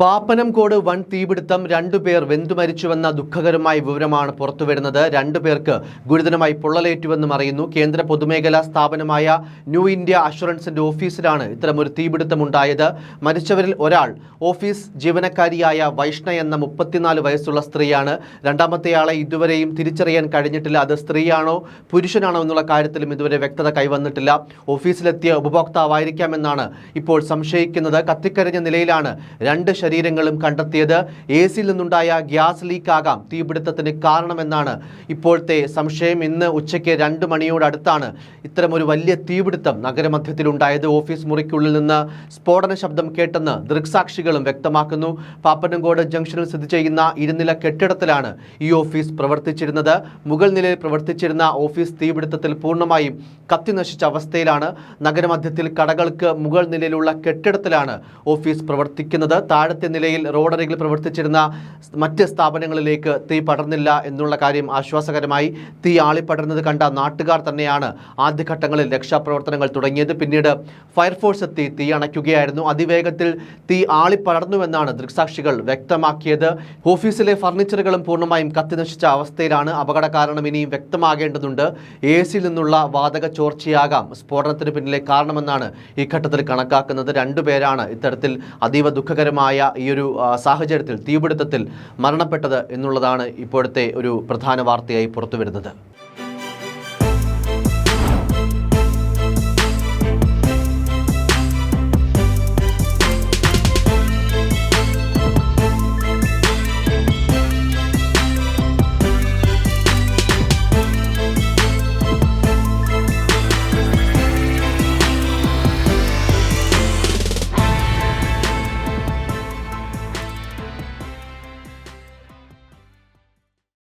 പാപ്പനംകോട് വൻ തീപിടുത്തം രണ്ടുപേർ വെന്തുമരിച്ചുവെന്ന ദുഃഖകരമായ വിവരമാണ് പുറത്തുവരുന്നത്. രണ്ടുപേർക്ക് ഗുരുതരമായി പൊള്ളലേറ്റുവെന്നും അറിയുന്നു. കേന്ദ്ര പൊതുമേഖലാ സ്ഥാപനമായ ന്യൂ ഇന്ത്യ അഷുറൻസിന്റെ ഓഫീസിലാണ് ഇത്തരമൊരു തീപിടുത്തമുണ്ടായത്. മരിച്ചവരിൽ ഒരാൾ ഓഫീസ് ജീവനക്കാരിയായ വൈഷ്ണ എന്ന മുപ്പത്തിനാല് വയസ്സുള്ള സ്ത്രീയാണ്. രണ്ടാമത്തെയാളെ ഇതുവരെയും തിരിച്ചറിയാൻ കഴിഞ്ഞിട്ടില്ല. അത് സ്ത്രീയാണോ പുരുഷനാണോ എന്നുള്ള കാര്യത്തിലും ഇതുവരെ വ്യക്തത കൈവന്നിട്ടില്ല. ഓഫീസിലെത്തിയ ഉപഭോക്താവായിരിക്കാമെന്നാണ് ഇപ്പോൾ സംശയിക്കുന്നത്. കത്തിക്കരിഞ്ഞ നിലയിലാണ് രണ്ട് ശരീരങ്ങളും കണ്ടെത്തിയത് എ സിയിൽ നിന്നുണ്ടായ ഗ്യാസ് ലീക്ക് ആകാം തീപിടുത്തത്തിന് കാരണമെന്നാണ് ഇപ്പോഴത്തെ സംശയം. ഇന്ന് ഉച്ചയ്ക്ക് രണ്ട് മണിയോടടുത്താണ് ഇത്തരമൊരു വലിയ തീപിടുത്തം നഗരമധ്യത്തിലുണ്ടായത്. ഓഫീസ് മുറിക്കുള്ളിൽ നിന്ന് സ്ഫോടന ശബ്ദം കേട്ടെന്ന് ദൃക്സാക്ഷികളും വ്യക്തമാക്കുന്നു. പാപ്പനംകോട് ജംഗ്ഷനിൽ സ്ഥിതി ചെയ്യുന്ന ഇരുനില കെട്ടിടത്തിലാണ് ഈ ഓഫീസ് പ്രവർത്തിച്ചിരുന്നത്. മുകൾ നിലയിൽ പ്രവർത്തിച്ചിരുന്ന ഓഫീസ് തീപിടുത്തത്തിൽ പൂർണമായും കത്തിനശിച്ച അവസ്ഥയിലാണ്. നഗരമധ്യത്തിൽ കടകൾക്ക് മുകൾ നിലയിലുള്ള കെട്ടിടത്തിലാണ് ഓഫീസ് പ്രവർത്തിക്കുന്നത്. താഴത്തെ നിലയിൽ റോഡരികിൽ പ്രവർത്തിച്ചിരുന്ന മറ്റ് സ്ഥാപനങ്ങളിലേക്ക് തീ പടർന്നില്ല എന്നുള്ള കാര്യം ആശ്വാസകരമായി. തീ ആളിപ്പടർന്നത് കണ്ട നാട്ടുകാർ തന്നെയാണ് ആദ്യഘട്ടങ്ങളിൽ രക്ഷാപ്രവർത്തനങ്ങൾ തുടങ്ങിയത്. പിന്നീട് ഫയർഫോഴ്സ് എത്തി തീ അണയ്ക്കുകയായിരുന്നു. അതിവേഗത്തിൽ തീ ആളിപ്പടർന്നുവെന്നാണ് ദൃക്സാക്ഷികൾ വ്യക്തമാക്കിയത്. ഓഫീസിലെ ഫർണിച്ചറുകളും പൂർണമായും കത്തിനശിച്ച അവസ്ഥയിലാണ് അപകട കാരണം ഇനിയും വ്യക്തമാകേണ്ടതുണ്ട്. എ നിന്നുള്ള വാതക ചോർച്ചയാകാം. സ്ഫോടനത്തിന് പിന്നിലെ കാരണമെന്നാണ് ഈ ഘട്ടത്തിൽ കണക്കാക്കുന്നത്. രണ്ടുപേരാണ് ഇത്തരത്തിൽ അതീവ ദുഃഖകരമായ ഈ ഒരു സാഹചര്യത്തിൽ തീപിടുത്തത്തിൽ മരണപ്പെട്ടത് എന്നുള്ളതാണ് ഇപ്പോഴത്തെ ഒരു പ്രധാന വാർത്തയായി പുറത്തുവരുന്നത്.